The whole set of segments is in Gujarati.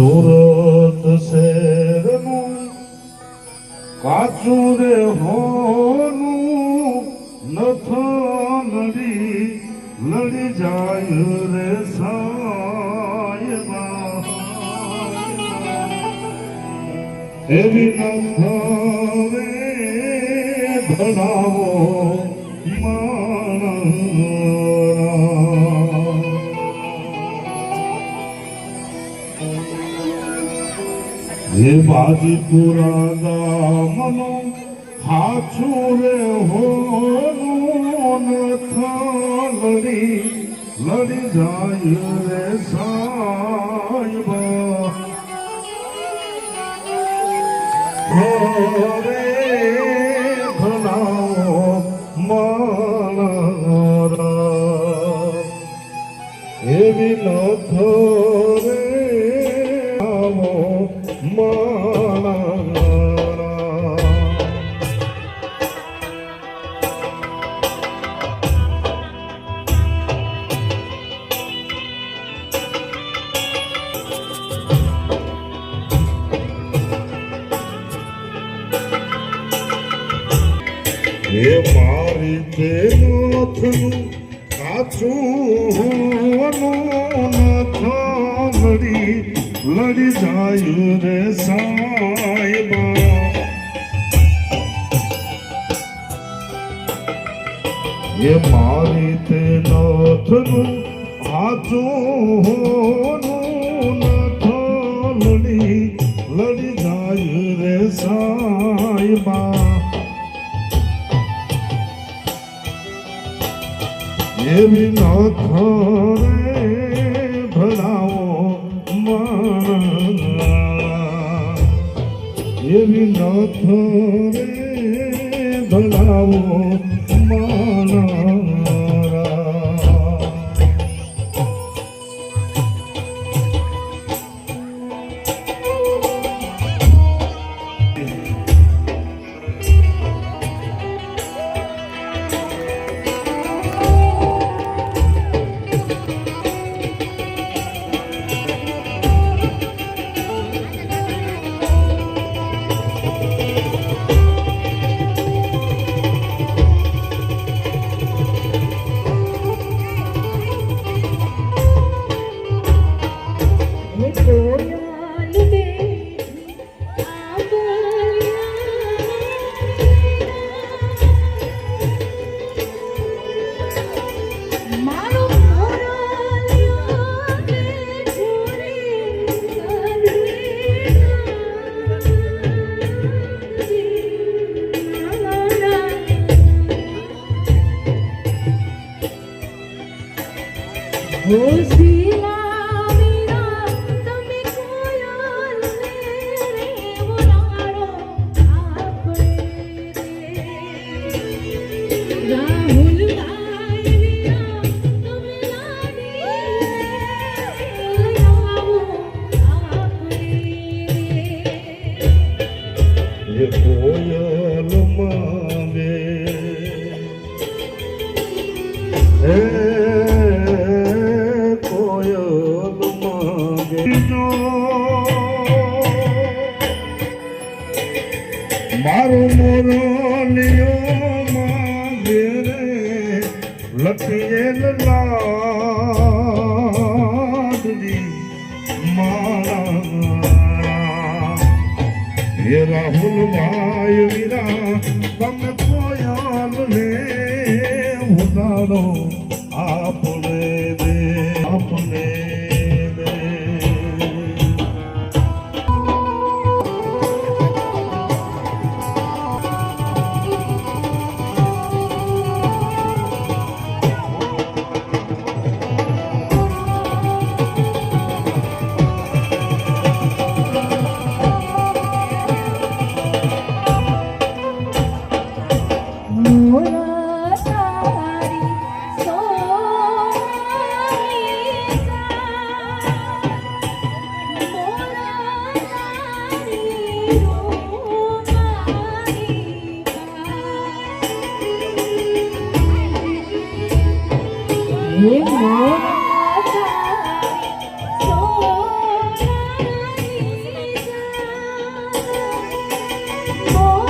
સુરત શહેરનું કાચું રે હોનું નથનડી લડી જાય રે સાયબા. એવી નથવે ભણાવો હે બાજીપુરા દામનો હાચું રે હોનું લડી લડી જાય રે સાયબા ઘરે કાચું હોવાનું નાથ લડી લડી જાય રે સાયબા એવી નાથ રે ભણાવો મારા એવી મારા Oh.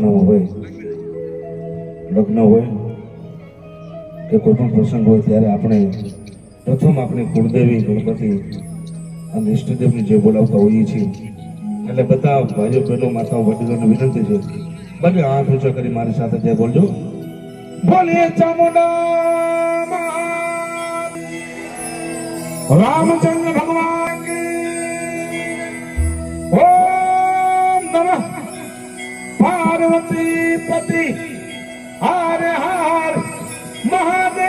પ્રસંગ હોય, લગ્ન હોય કે કોઈ પણ પ્રસંગ હોય ત્યારે આપણે પ્રથમ આપણે કુળદેવી, ગણપતિ અને ઈષ્ટદેવને જે બોલાવતા હોઈએ છીએ, એટલે બધા ભાઈઓ, બહેનો, માતાઓ, વડીલોને વિનંતી છે, બંને હાથ ઊંચા કરી મારી સાથે જે બોલજો. બોલીએ ચામુંડા રામચંદ્ર ભગવાન ઓમ નમઃ. પતિ હાર હાર મહાદેવ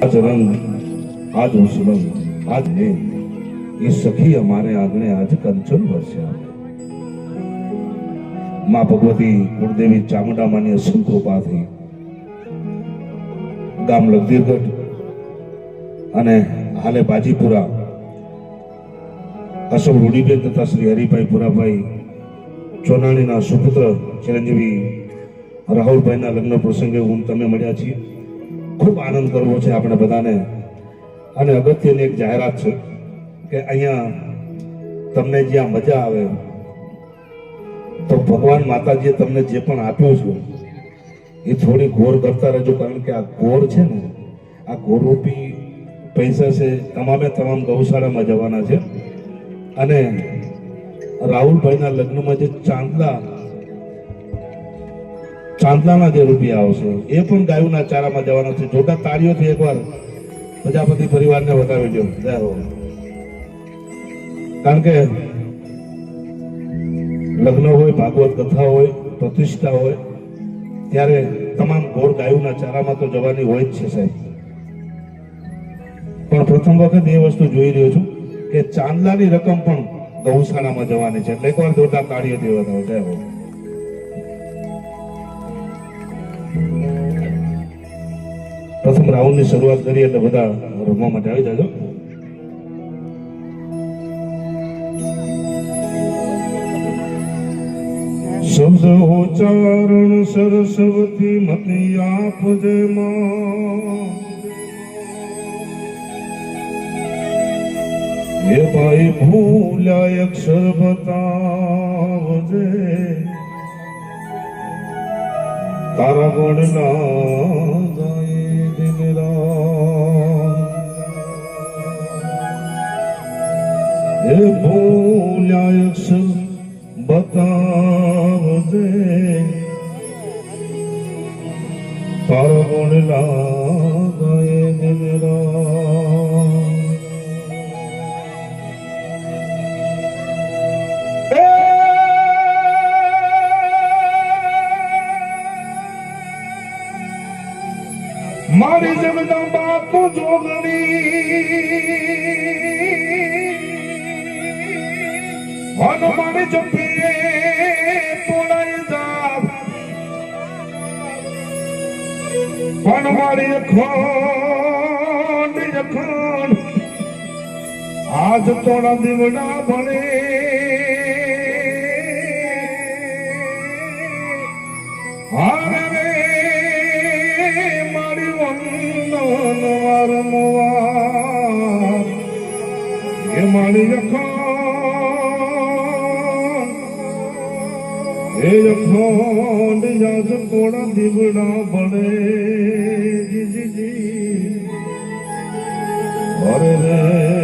આજ રંગ આજ ઉસલંગ આજ ને એ સખી અમારે આગળ આજ કંચન વર્ષે માં ભગવતી કુળદેવી ચામુંડામાની અસંખ કૃપાથી ગામ લગદીરગઢ અને હાલે બાજીપુરા અશોક રૂડીબેન તથા શ્રી હરિભાઈ પુરાભાઈ ચોનાણીના સુપુત્ર ચિરંજીવી રાહુલભાઈના લગ્ન પ્રસંગે હું તમે મળ્યા છીએ. ખૂબ આનંદ કરવો છે આપણે બધાને. અને અગત્યની એક જાહેરાત છે કે અહીંયા તમને જ્યાં મજા આવે, તો ભગવાન માતાજીએ તમને જે પણ આપ્યું છે, એ થોડી ઘોર કરતા રહેજો, કારણ કે આ ઘોર છે ને, આ ગોરરૂપી પૈસા છે, તમામે તમામ ગૌશાળામાં જવાના છે. અને રાહુલભાઈના લગ્નમાં જે ચાંદલા, ચાંદલાના જે રૂપિયા આવશે, એ પણ ગાયોના ચારામાં જવાના છે. જોતા તાળીઓથી એકવાર. પ્રજાપતિ પરિવારને બતાવી દો જય હો. કારણ કે લગ્ન હોય, ભાગવત કથા હોય, પ્રતિષ્ઠા હોય, ત્યારે તમામ ગોળ ગાયોના ચારામાં તો જવાની હોય જ છે સાહેબ. પણ પ્રથમ વખત એ વસ્તુ જોઈ રહ્યો છું. કે ચાંદલાની રકમ પણ ગૌશાળામાં જવાની છે. એટલે એકવાર જોરદાર તાળીઓ દેવા દો જય હો પ્રથમ રાઉન્ડની શરૂઆત કરીએ એટલે બધા રમવા માટે આવી જાજો. શબ્દ ઉચ્ચારણ સરસ્વતી મતી આપજે માં એ ભાઈ ભૂલ્યા અક્ષર બતાવજે તારા ગણના જાય દિન એ ભૂલ્યા અક્ષર બતાવજે તારા ગણના જાય દિન મારી જગદા બાપુ જોગણી હનુમાન જપે તોડાઈ જા પણ મારી અખંડ આજ તોડા દીવડા ભણે. હા મોડ યાદ કોળા દીવડા પડે જીજી જી. અરે રે.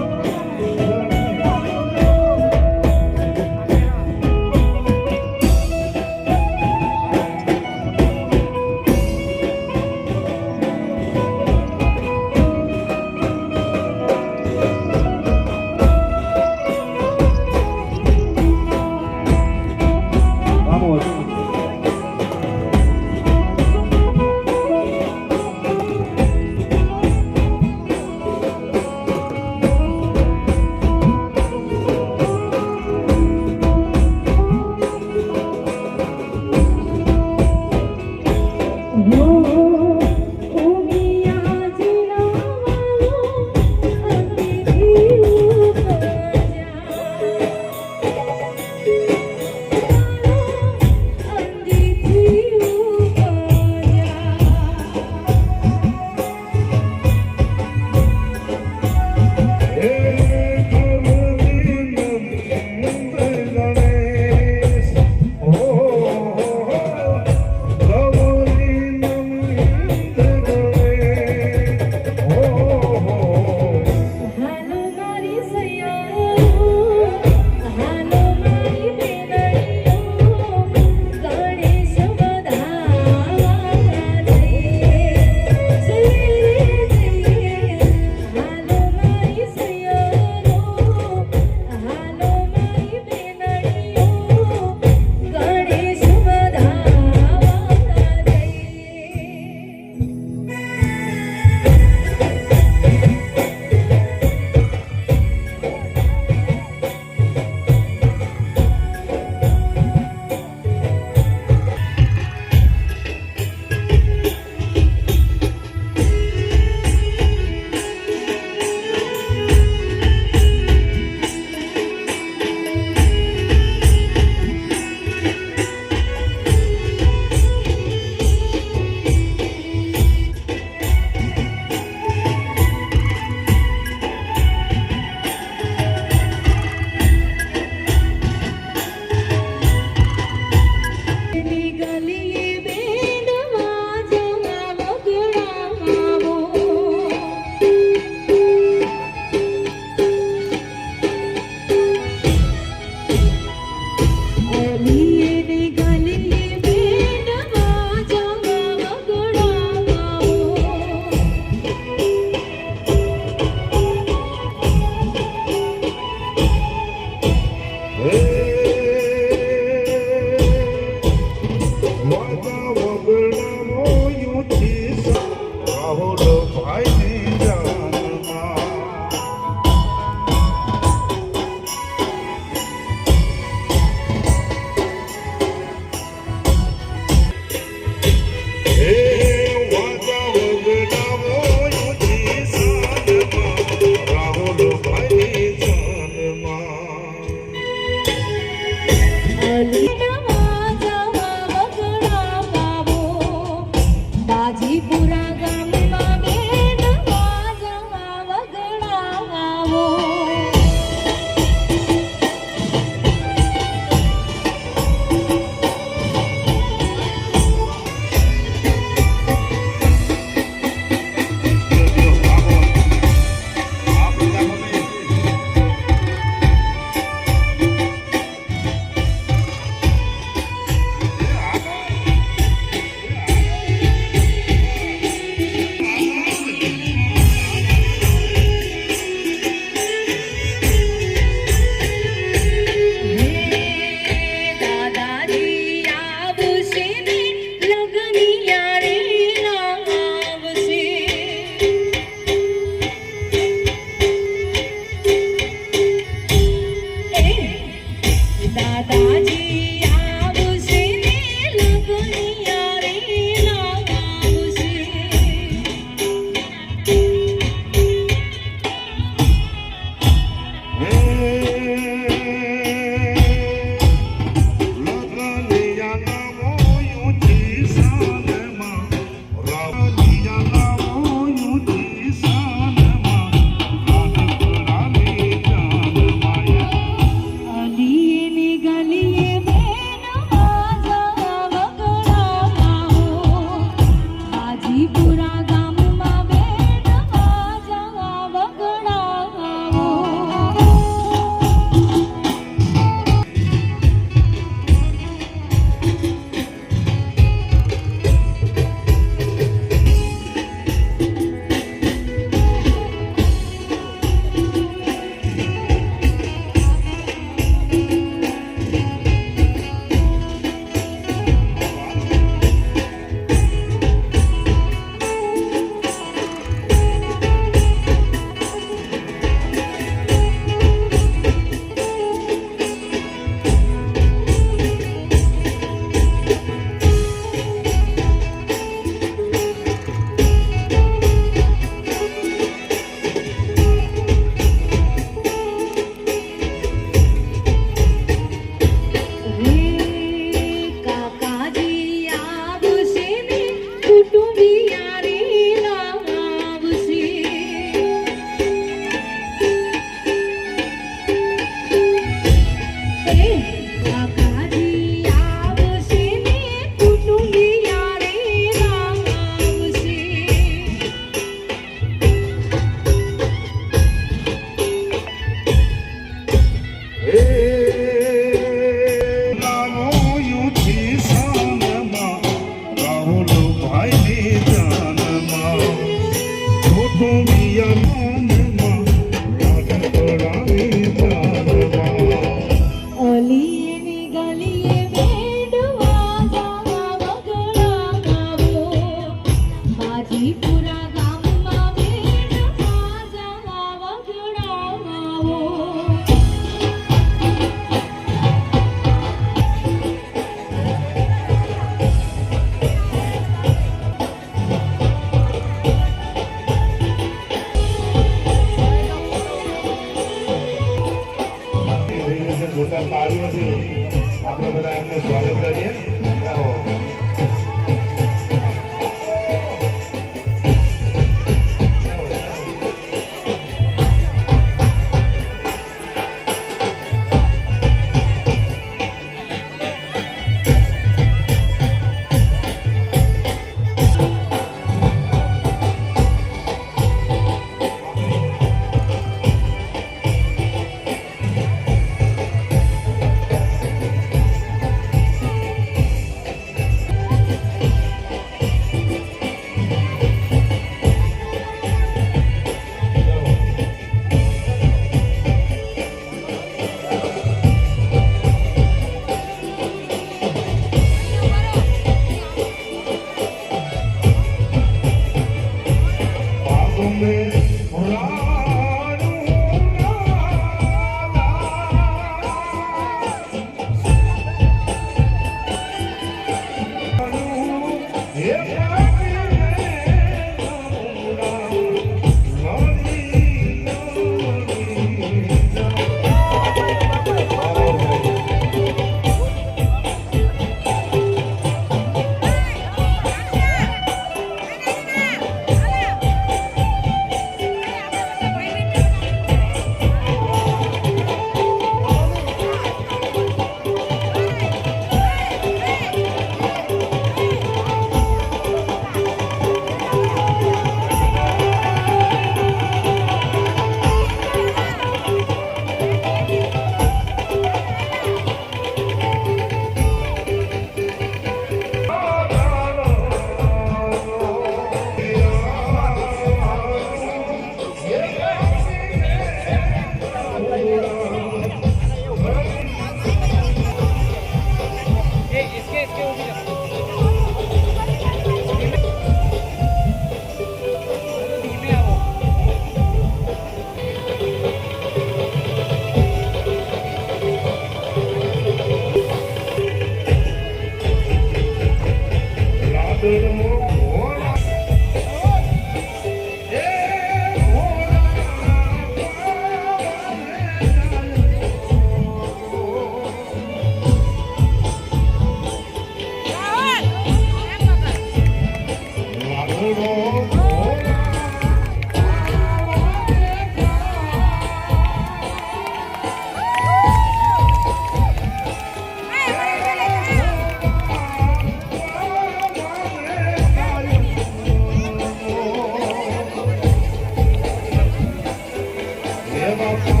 ever